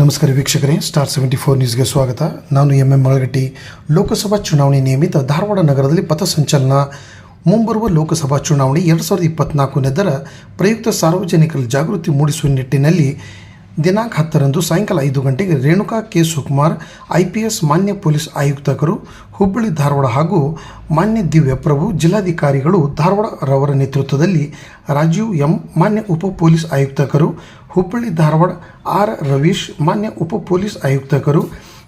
ನಮಸ್ಕಾರ ವೀಕ್ಷಕರೇ star seventy four ನ್ಯೂಸ್ಗೆ ಸ್ವಾಗತ. ನಾನು ಎಂ ಎಂ ಮಳಗಟ್ಟಿ. ಲೋಕಸಭಾ ಚುನಾವಣೆ ನಿಯಮಿತ ಧಾರವಾಡ ನಗರದಲ್ಲಿ ಪಥಸಂಚಲನ. ಮುಂಬರುವ ಲೋಕಸಭಾ ಚುನಾವಣೆ ಎರಡು ಸಾವಿರದ ಪ್ರಯುಕ್ತ ಸಾರ್ವಜನಿಕರಲ್ಲಿ ಜಾಗೃತಿ ಮೂಡಿಸುವ ನಿಟ್ಟಿನಲ್ಲಿ ದಿನಾಂಕ ಹತ್ತರಂದು ಸಾಯಂಕಾಲ ಐದು ಗಂಟೆಗೆ Renuka K. Sukumar I P S ಮಾನ್ಯ ಪೊಲೀಸ್ ಆಯುಕ್ತಕರು ಹುಬ್ಬಳ್ಳಿ ಧಾರವಾಡ ಹಾಗೂ ಮಾನ್ಯ ದಿವ್ಯಪ್ರಭು ಜಿಲ್ಲಾಧಿಕಾರಿಗಳು ಧಾರವಾಡ ರವರ ನೇತೃತ್ವದಲ್ಲಿ ರಾಜೀವ್ ಎಂ ಮಾನ್ಯ ಉಪ ಪೊಲೀಸ್ ಆಯುಕ್ತಕರು, ಹುಬ್ಬಳ್ಳಿ ಧಾರವಾಡ ಆರ್ ರವೀಶ್ ಮಾನ್ಯ ಉಪ ಪೊಲೀಸ್ ಆಯುಕ್ತಕರು,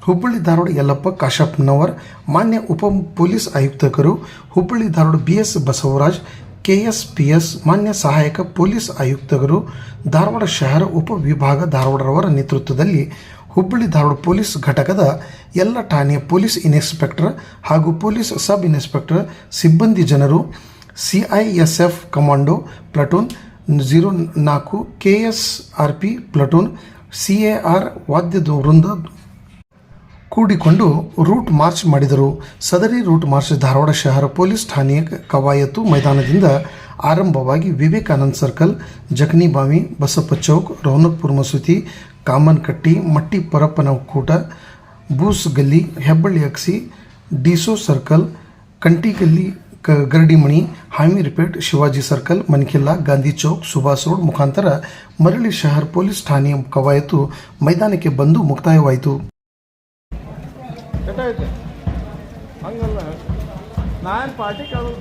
ಹುಬ್ಬಳ್ಳಿ ಧಾರವಾಡ ಯಲ್ಲಪ್ಪ ಕಾಶಪ್ಪನವರ್ ಮಾನ್ಯ ಉಪ police ಆಯುಕ್ತಕರು, Hubballi Dharwad B S Basavaraj K S P S ಮಾನ್ಯ ಸಹಾಯಕ ಪೊಲೀಸ್ ಆಯುಕ್ತರು ಧಾರವಾಡ ಶಹರ ಉಪ ವಿಭಾಗ ಧಾರವಾಡರವರ ನೇತೃತ್ವದಲ್ಲಿ ಹುಬ್ಬಳ್ಳಿ ಧಾರವಾಡ ಪೊಲೀಸ್ ಘಟಕದ ಎಲ್ಲ ಠಾಣೆಯ ಪೊಲೀಸ್ ಇನ್ಸ್ಪೆಕ್ಟರ್ ಹಾಗೂ ಪೊಲೀಸ್ ಸಬ್ ಇನ್ಸ್ಪೆಕ್ಟರ್ ಸಿಬ್ಬಂದಿ ಜನರು, ಸಿಐಎಸ್ಎಫ್ ಕಮಾಂಡೋ ಪ್ಲಟೂನ್ ಜೀರೋ ನಾಲ್ಕು K S R P platoon C ವಾದ್ಯದ ವೃಂದ ಕೂಡಿಕೊಂಡು ರೂಟ್ ಮಾರ್ಚ್ ಮಾಡಿದರು. ಸದರಿ ರೂಟ್ ಮಾರ್ಚ್ ಧಾರವಾಡ ಶಹರ ಪೊಲೀಸ್ ಠಾಣೆಯ ಕವಾಯತು ಮೈದಾನದಿಂದ ಆರಂಭವಾಗಿ ವಿವೇಕಾನಂದ ಸರ್ಕಲ್ ಜಕನಿಬಾವಿ ಬಸಪ್ಪ ಚೌಕ್, ರೌನಕ್ಪುರ್ ಮಸೂತಿ, ಕಾಮನ್ಕಟ್ಟಿ ಮಟ್ಟಿ ಪರಪ್ಪನ ಒಕ್ಕೂಟ, ಬೂಸ್ ಗಲ್ಲಿ, ಹೆಬ್ಬಳ್ಳಿ ಅಕ್ಸಿ ಡಿಸೋ ಸರ್ಕಲ್, ಕಂಟಿಗಲ್ಲಿ ಕ ಗರಡಿಮಣಿ, ಹಾಮಿರಿಪೇಟ್, ಶಿವಾಜಿ ಸರ್ಕಲ್, ಮನ್ಕಿಲ್ಲಾ, ಗಾಂಧಿ ಚೌಕ್ ಸುಭಾಷ್ ರೋಡ್ ಮುಖಾಂತರ ಮರಳಿ ಶಹರ್ ಪೊಲೀಸ್ ಠಾಣೆಯ ಕವಾಯತು ಮೈದಾನಕ್ಕೆ ಬಂದು ಮುಕ್ತಾಯವಾಯಿತು. ನಾನು ಪಾರ್ಟಿ ಕೇಳೋದು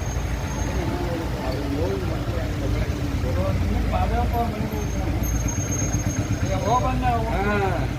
ஓப்பன் ஓப்பன்